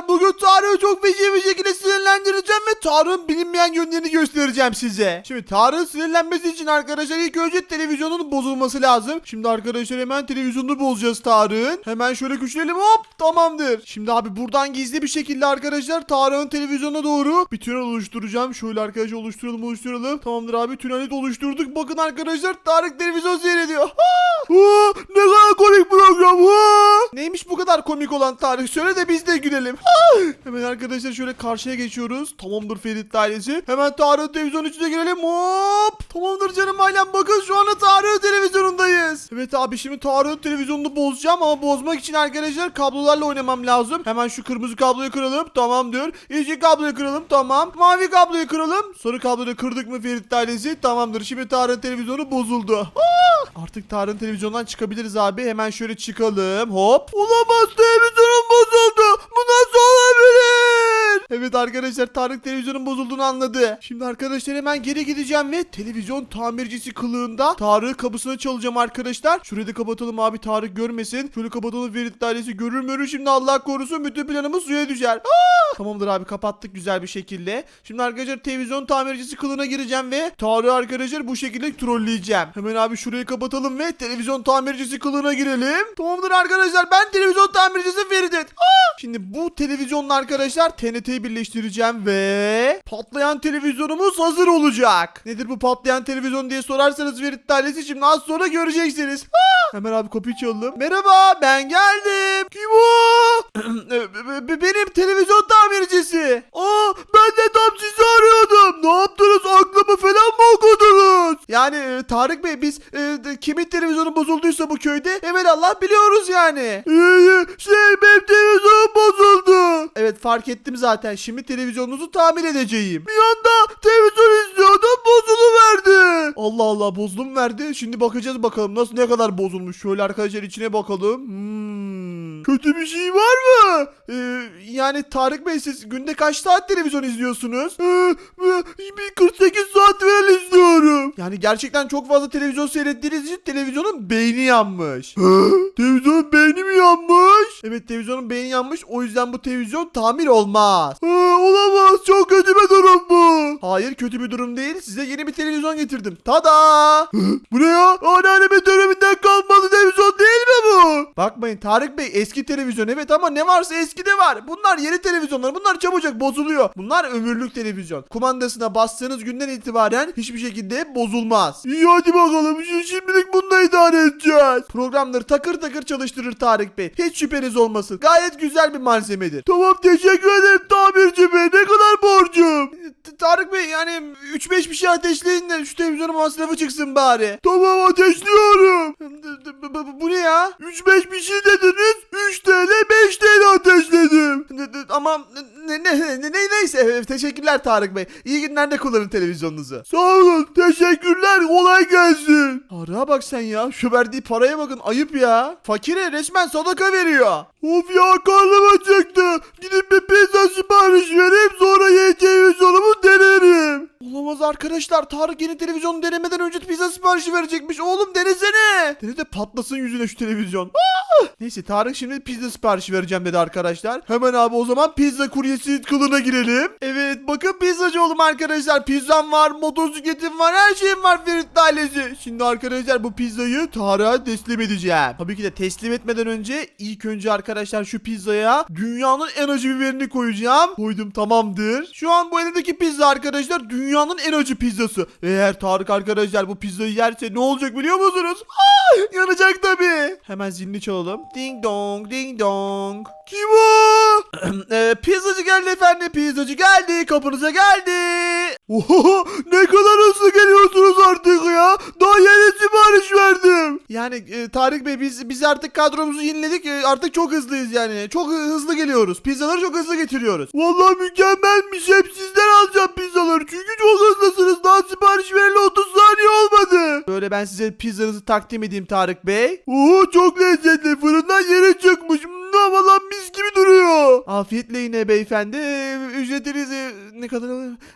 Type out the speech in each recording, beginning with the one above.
arkadaşlar bugün Tarık'ı çok feci bir şekilde sinirlendireceğim ve Tarık'ın bilinmeyen yönlerini göstereceğim size. Şimdi Tarık'ın sinirlenmesi için arkadaşlar ilk önce televizyonun bozulması lazım. Şimdi arkadaşlar hemen televizyonunu bozacağız Tarık'ın. Hemen şöyle güçleyelim hop tamamdır. Şimdi abi buradan gizli bir şekilde arkadaşlar Tarık'ın televizyonuna doğru bir tünel oluşturacağım. Şöyle arkadaşlar oluşturalım oluşturalım. Tamamdır abi tüneli de oluşturduk. Bakın arkadaşlar Tarık televizyon seyrediyor. Ne kadar komik program. Ha! Neymiş bu kadar komik olan Tarık? Söyle de biz de gülelim. Hemen arkadaşlar şöyle karşıya geçiyoruz. Tamamdır Ferit ailesi. Hemen Tarık'ın televizyon içine girelim. Hop! Tamamdır canım ailem. Bakın şu anda Tarık'ın televizyonundayız. Evet abi şimdi Tarık'ın televizyonunu bozacağım ama bozmak için arkadaşlar kablolarla oynamam lazım. Hemen şu kırmızı kabloyu kıralım. Tamamdır. Yeşil kabloyu kıralım. Tamam. Mavi kabloyu kıralım. Sarı kabloyu kırdık mı Ferit ailesi? Tamamdır. Şimdi Tarık'ın televizyonu bozuldu. Aa! Artık Tarık'ın televizyondan çıkabiliriz abi. Hemen şöyle çıkalım. Hop. Olamaz televizyonum bozuldu. Evet arkadaşlar Tarık televizyonun bozulduğunu anladı. Şimdi arkadaşlar hemen geri gideceğim ve televizyon tamircisi kılığında Tarık'ın kapısını çalacağım arkadaşlar. Şurayı da kapatalım abi Tarık görmesin. Şöyle kapatalım Ferit dairesi görür mürür şimdi Allah korusun bütün planımız suya düşer. Aa! Tamamdır abi kapattık güzel bir şekilde. Şimdi arkadaşlar televizyon tamircisi kılığına gireceğim ve Tarık'ı arkadaşlar bu şekilde trolleyeceğim. Hemen abi şurayı kapatalım ve televizyon tamircisi kılığına girelim. Tamamdır arkadaşlar ben televizyon tamircisi Feridet. Şimdi bu televizyonla arkadaşlar TNT'yi birleştireceğim ve patlayan televizyonumuz hazır olacak. Nedir bu patlayan televizyon diye sorarsanız Ferit ailesi şimdi az sonra göreceksiniz. Hemen abi kapıyı çalalım. Merhaba ben geldim. Kim o? B- Benim televizyon tamircisi. Aa ben de tam sizi arıyordum. Ne yaptınız aklımı falan mı okudunuz? Yani e, Tarık Bey biz e, de- kimin televizyonu bozulduysa bu köyde evet Allah biliyoruz yani. İyi şey benim televizyonum bozuldu. Evet fark ettim zaten. Şimdi televizyonunuzu tamir edeceğim. Bir anda televizyon izliyordum bozuluverdi. Allah Allah bozulum verdi. Şimdi bakacağız bakalım nasıl ne kadar bozulmuş. Şöyle arkadaşlar içine bakalım. Hmm. Kötü bir şey var mı? Ee, yani Tarık Bey siz günde kaç saat televizyon izliyorsunuz? Ee, bir 48 saat falan izliyorum. Yani gerçekten çok fazla televizyon seyrettiğiniz için televizyonun beyni yanmış. televizyonun beyni mi yanmış? Evet televizyonun beyni yanmış. O yüzden bu televizyon tamir olmaz. olamaz. Çok kötü bir durum bu. Hayır kötü bir durum değil. Size yeni bir televizyon getirdim. Tada! bu ne ya? Anneannemin döneminden kalmadı televizyon değil mi bu? Bakmayın Tarık Bey eski televizyon evet ama ne varsa eski de var. Bunlar yeni televizyonlar. Bunlar çabucak bozuluyor. Bunlar ömürlük televizyon. Kumandasına bastığınız günden itibaren hiçbir şekilde bozulmaz. İyi hadi bakalım. Şimdi- Şimdilik bununla idare edeceğiz. Programları takır takır çalıştırır Tarık Bey. Hiç şüpheniz olmasın. Gayet güzel bir malzemedir. Tamam teşekkür ederim tamirci bey. Ne kadar borcum? Tarık Bey yani 3-5 bir şey ateşleyin de şu televizyonun masrafı çıksın bari. Tamam ateşliyorum. Bu ne ya? 3-5 bir şey dediniz. 3 TL 5 TL ateşledim. Ama ne, ne, ne, ne- neyse teşekkürler Tarık Bey. İyi günlerde kullanın televizyonunuzu. Sağ olun teşekkürler kolay gelsin. Araya bak sen ya şu verdiği paraya bakın ayıp ya. Fakire resmen sadaka veriyor. Of ya karnım acıktı. Gidip bir pizza sipariş vereyim sonra yeni televizyonumu denerim. Olamaz arkadaşlar Tarık yeni televizyonu denemeden önce pizza siparişi verecekmiş. Oğlum denesene. Dene de patlasın yüzüne şu televizyon. Aa! Neyse Tarık şimdi pizza siparişi vereceğim dedi arkadaşlar. Hemen abi o zaman pizza kuryesi kılığına girelim. Evet bakın pizzacı oğlum arkadaşlar. Pizzam var, motosikletim var, her şeyim var Ferit ailesi. Şimdi arkadaşlar bu pizzayı Tarık'a teslim edeceğim. Tabii ki de teslim etmeden önce ilk önce arkadaşlar şu pizzaya dünyanın en acı biberini koyacağım. Koydum tamamdır. Şu an bu elimdeki pizza arkadaşlar dünyanın en acı pizzası. Eğer Tarık arkadaşlar bu pizzayı yerse ne olacak biliyor musunuz? Aa, yanacak tabii. Hemen zilini çalalım. Ding dong ding dong. Kim o? Ee, pizzacı geldi efendim. Pizzacı geldi. Kapınıza geldi. Oho, ne kadar hızlı geliyorsunuz artık ya. Daha yeni sipariş verdim. Yani e, Tarık Bey biz biz artık kadromuzu yeniledik. E, artık çok hızlıyız yani. Çok hı- hızlı geliyoruz. Pizzaları çok hızlı getiriyoruz. Vallahi mükemmelmiş. Hep sizden alacağım pizzaları. Çünkü çok hızlısınız. Daha sipariş vereli 30 saniye olmadı. Böyle ben size pizzanızı takdim edeyim Tarık Bey. Oo çok lezzetli. Fırından yeni çıkmış. Ama lan mis gibi duruyor. Afiyetle yine beyefendi. Ücretiniz ne kadar?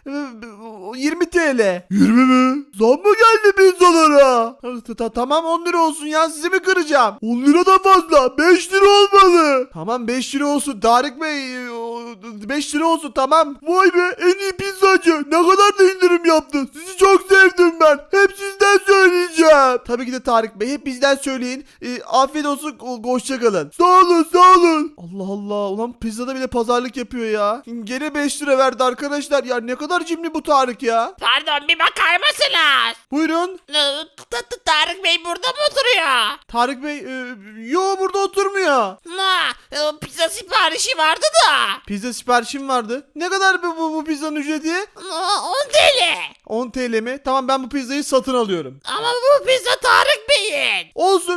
Ee, 20 TL. 20 mi? Zam mı geldi pizzalara? Ta- ta- Tamam 10 lira olsun ya sizi mi kıracağım? 10 lira da fazla. 5 lira olmalı. Tamam 5 lira olsun Tarık Bey. e, o- 5 lira olsun tamam. Vay be en iyi pizzacı. Ne kadar da indirim yaptı. Sizi çok sevdim ben. Hep sizden söyleyeceğim. Tabii ki de Tarık Bey. Hep bizden söyleyin. Ee, afiyet olsun. Hoşça kalın. Sağ olun sağ olun. Allah Allah. Ulan pizzada bile pazarlık yapıyor ya. Gene 5 lira verdi arkadaşlar. Ya ne kadar cimri bu Tarık ya. Pardon bir bakar mısınız? Buyurun. Ee, Ta- Ta- Tarık Bey burada mı oturuyor? Tarık Bey. E, yo burada oturmuyor. Ha, e, pizza siparişi vardı da. Pizza siparişim vardı. Ne kadar bu, bu, bu pizzanın ücreti? Aa, 10 TL. 10 TL mi? Tamam ben bu pizzayı satın alıyorum. Ama bu pizza Tarık Bey'in. Olsun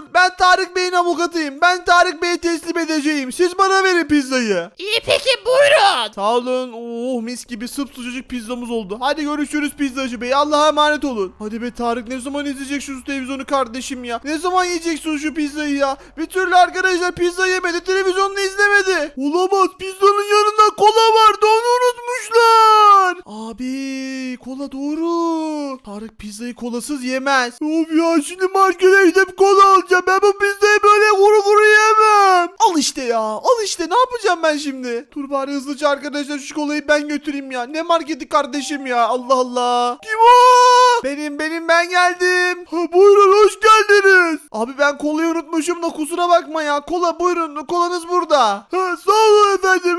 avukatıyım. Ben Tarık Bey'e teslim edeceğim. Siz bana verin pizzayı. İyi peki buyurun. Sağ olun. Oh mis gibi sıcacık pizzamız oldu. Hadi görüşürüz pizzacı bey. Allah'a emanet olun. Hadi be Tarık ne zaman izleyecek şu televizyonu kardeşim ya? Ne zaman yiyeceksin şu pizzayı ya? Bir türlü arkadaşlar pizza yemedi. Televizyonunu izlemedi. Olamaz. Pizzanın yanında kola vardı. Onu unutmuşlar. Abi kola doğru. Tarık pizzayı kolasız yemez. Of ya şimdi markete gidip kola alacağım. Ben bu pizzayı böyle kuru kuru yemem. Al işte ya. Al işte. Ne yapacağım ben şimdi? Dur bari hızlıca arkadaşlar şu kolayı ben götüreyim ya. Ne marketi kardeşim ya. Allah Allah. Kim o? Benim benim ben geldim. Ha, buyurun hoş geldiniz. Abi ben kolayı unutmuşum da kusura bakma ya. Kola buyurun. Kolanız burada. Ha, sağ olun efendim.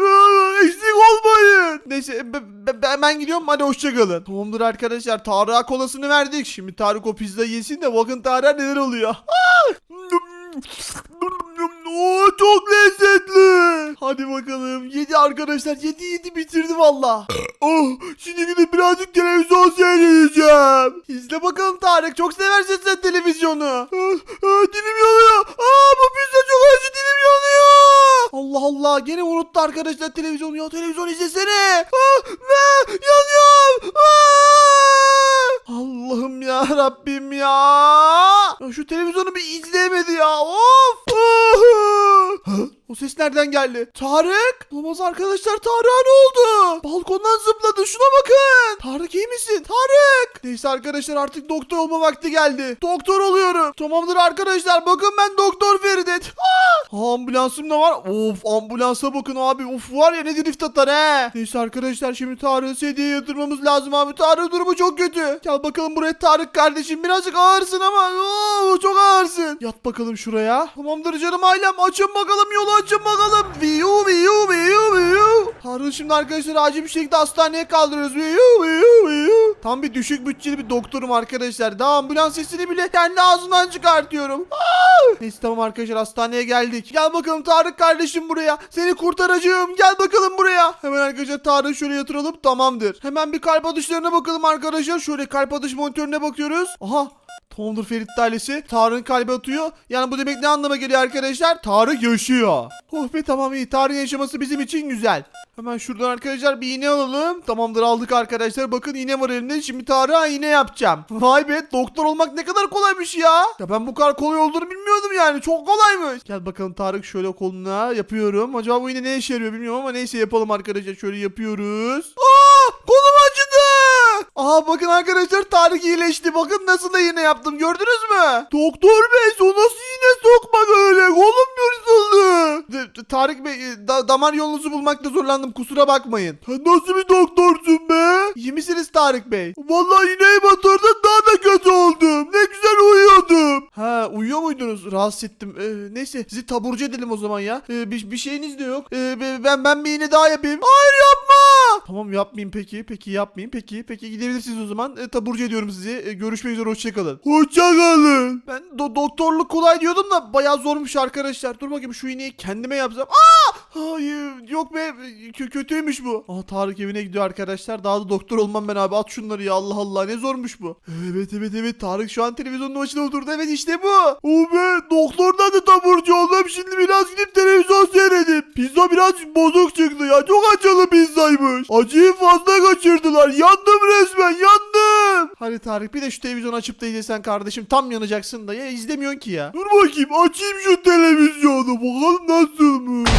Eksik olmayın. Neyse be- be- ben, ben gidiyorum. Hadi hoşçakalın. Tamamdır arkadaşlar. Tarık'a kolasını verdik. Şimdi Tarık o pizzayı yesin de bakın Tarık'a neler oluyor. Ah! Oo, çok lezzetli. Hadi bakalım. Yedi arkadaşlar. Yedi yedi bitirdi valla. oh, şimdi gidip birazcık televizyon seyredeceğim. İzle bakalım Tarık. Çok seversin sen televizyonu. Ah, ah, dilim yanıyor. Aa, bu pizza çok acı dilim yanıyor. Allah Allah. Gene unuttu arkadaşlar televizyonu. Ya televizyon izlesene. Ah, ne? Yanıyorum. Ah! Allah'ım ya Rabbim ya. Şu televizyonu bir izleyemedi ya. Of. O ses nereden geldi? Tarık? Olamaz arkadaşlar Tarık'a ne oldu? Balkondan zıpladı şuna bakın. Tarık iyi misin? Tarık. Neyse arkadaşlar artık doktor olma vakti geldi. Doktor oluyorum. Tamamdır arkadaşlar bakın ben doktor Feridet. Ah! Ambulansım da var. Of ambulansa bakın abi. Of var ya ne drift atar he. Neyse arkadaşlar şimdi Tarık'ı sedyeye yatırmamız lazım abi. Tarık durumu çok kötü. Gel bakalım buraya Tarık kardeşim. Birazcık ağırsın ama. Oo, çok ağırsın. Yat bakalım şuraya. Tamamdır canım ailem. Açın bakalım yolu açın bakalım. Viyu viyu viyu viyu. Tarık'ı şimdi arkadaşlar acil bir şekilde hastaneye kaldırıyoruz. Viyu viyu viyu. Tam bir düşük bütçeli bir doktorum arkadaşlar. Daha ambulans sesini bile kendi ağzımdan çıkartıyorum. Aa! Neyse tamam arkadaşlar hastaneye geldik. Gel bakalım Tarık kardeşim buraya. Seni kurtaracağım. Gel bakalım buraya. Hemen arkadaşlar Tarık'ı şöyle yatıralım. Tamamdır. Hemen bir kalp atışlarına bakalım arkadaşlar. Şöyle kalp atış monitörüne bakıyoruz. Aha Tamamdır Ferit ailesi. Tarık'ın kalbi atıyor. Yani bu demek ne anlama geliyor arkadaşlar? Tarık yaşıyor. Oh be tamam iyi. Tarık'ın yaşaması bizim için güzel. Hemen şuradan arkadaşlar bir iğne alalım. Tamamdır aldık arkadaşlar. Bakın iğne var elimde. Şimdi Tarık'a iğne yapacağım. Vay be doktor olmak ne kadar kolaymış ya. Ya ben bu kadar kolay olduğunu bilmiyordum yani. Çok kolaymış. Gel bakalım Tarık şöyle koluna yapıyorum. Acaba bu iğne ne işe yarıyor bilmiyorum ama neyse yapalım arkadaşlar. Şöyle yapıyoruz. Acıdı. Aha bakın arkadaşlar Tarık iyileşti. Bakın nasıl da iğne yaptım gördünüz mü? Doktor bey o nasıl iğne sokmak öyle? Kolum yırtıldı. Tarık bey e, da- damar yolunuzu bulmakta zorlandım kusura bakmayın. Nasıl bir doktorsun be? Misiniz Tarık bey? Vallahi iğneyi batırdın daha da kötü oldum. Ne güzel uyuyordum. Ha uyuyor muydunuz? Rahatsız ettim. Ee, neyse sizi taburcu edelim o zaman ya. Ee, bir, bir şeyiniz de yok. Ee, be- ben ben bir iğne daha yapayım. Hayır yapma. Tamam yapmayayım peki. Peki yapmayayım. Peki peki gidebilirsiniz o zaman. Ee, taburcu ediyorum sizi. Ee, görüşmek üzere hoşçakalın. Hoşçakalın. Ben do- doktorluk kolay diyordum da bayağı zormuş arkadaşlar. Dur bakayım şu iğneyi kendime yapsam. Aa! Hayır yok be Kö- kötüymüş bu. Aa Tarık evine gidiyor arkadaşlar. Daha da doktor olmam ben abi. At şunları ya Allah Allah ne zormuş bu. Evet evet evet Tarık şu an televizyonun başına oturdu. Evet işte bu. O be doktordan da taburcu oldum. Şimdi biraz gidip televizyon seyredip. Pizza biraz bozuk çıktı ya. Çok acılı pizzaymış. Acıyı fazla kaçırdılar. Yandım resmen yandım. Hadi Tarık bir de şu televizyonu açıp da izlesen kardeşim. Tam yanacaksın da ya izlemiyorsun ki ya. Dur bakayım açayım şu televizyonu. Bakalım nasılmış.